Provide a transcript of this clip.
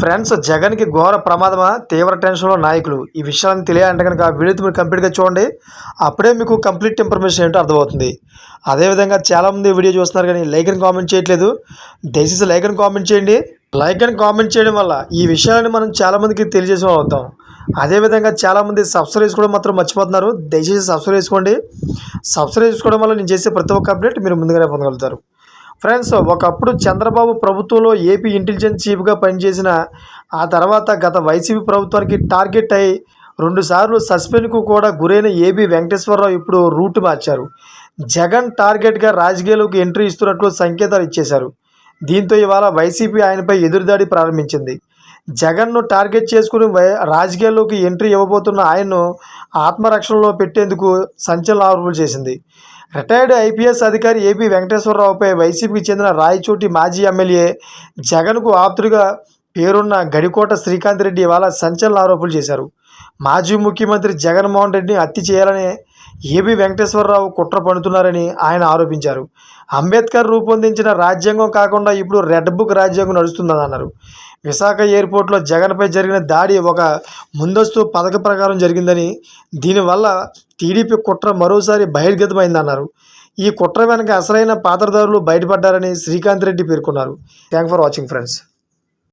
Friends జగన్కి ఘోర ప్రమాదమా? తీవ్ర టెన్షన్లో నాయకులు. ఈ విషయాన్ని తెలియాలంటే కనుక వీడియో మీరు కంప్లీట్గా చూడండి. అప్పుడే మీకు కంప్లీట్ ఇన్ఫర్మేషన్ ఏంటో అర్థమవుతుంది. అదేవిధంగా చాలామంది వీడియో చూస్తున్నారు కానీ లైక్ అని కామెంట్ చేయట్లేదు. దయచేసి లైక్ అని కామెంట్ చేయండి. లైక్ అని కామెంట్ చేయడం వల్ల ఈ విషయాన్ని మనం చాలామందికి తెలియజేసే అవుతాం అదేవిధంగా చాలామంది సబ్స్క్రైబ్ చేసుకోవడం మాత్రం మర్చిపోతున్నారు. దయచేసి సబ్స్క్రైబ్ చేసుకోండి. సబ్స్క్రైబ్ చేసుకోవడం వల్ల నేను చేసే ప్రతి ఒక్క అప్డేట్ మీరు ముందుగానే పొందగలుగుతారు. ఫ్రెండ్స్ ఒకప్పుడు చంద్రబాబు ప్రభుత్వంలో ఏపీ ఇంటెలిజెన్స్ చీఫ్గా పనిచేసిన ఆ తర్వాత గత వైసీపీ ప్రభుత్వానికి టార్గెట్ అయి రెండుసార్లు సస్పెండ్కు కూడా గురైన ఏపీ వెంకటేశ్వరరావు ఇప్పుడు రూట్ మార్చారు. జగన్ టార్గెట్గా రాజకీయాలకు ఎంట్రీ ఇస్తున్నట్లు సంకేతాలు ఇచ్చేశారు. దీంతో ఇవాళ వైసీపీ ఆయనపై ఎదురుదాడి ప్రారంభించింది. జగన్ను టార్గెట్ చేసుకుని వై రాజకీయాల్లోకి ఎంట్రీ ఇవ్వబోతున్న ఆయన్ను ఆత్మరక్షణలో పెట్టేందుకు సంచలన ఆరోపణలు చేసింది. రిటైర్డ్ ఐపీఎస్ అధికారి ఏపీ వెంకటేశ్వరరావుపై వైసీపీకి చెందిన రాయచోటి మాజీ ఎమ్మెల్యే జగన్కు ఆప్తుడిగా పేరున్న గడికోట శ్రీకాంత్ రెడ్డి ఇవాళ సంచలన ఆరోపణలు చేశారు. మాజీ ముఖ్యమంత్రి జగన్మోహన్ రెడ్డిని హత్య చేయాలని ఏబి వెంకటేశ్వరరావు కుట్ర పడుతున్నారని ఆయన ఆరోపించారు. అంబేద్కర్ రూపొందించిన రాజ్యాంగం కాకుండా ఇప్పుడు రెడ్ బుక్ రాజ్యాంగం నడుస్తుందని అన్నారు విశాఖ ఎయిర్పోర్ట్లో జగన్పై జరిగిన దాడి ఒక ముందస్తు పథక ప్రకారం జరిగిందని దీనివల్ల టీడీపీ కుట్ర మరోసారి బహిర్గతమైందన్నారు. ఈ కుట్ర వెనక అసలైన పాత్రదారులు బయటపడ్డారని శ్రీకాంత్ రెడ్డి పేర్కొన్నారు. Thank for watching friends.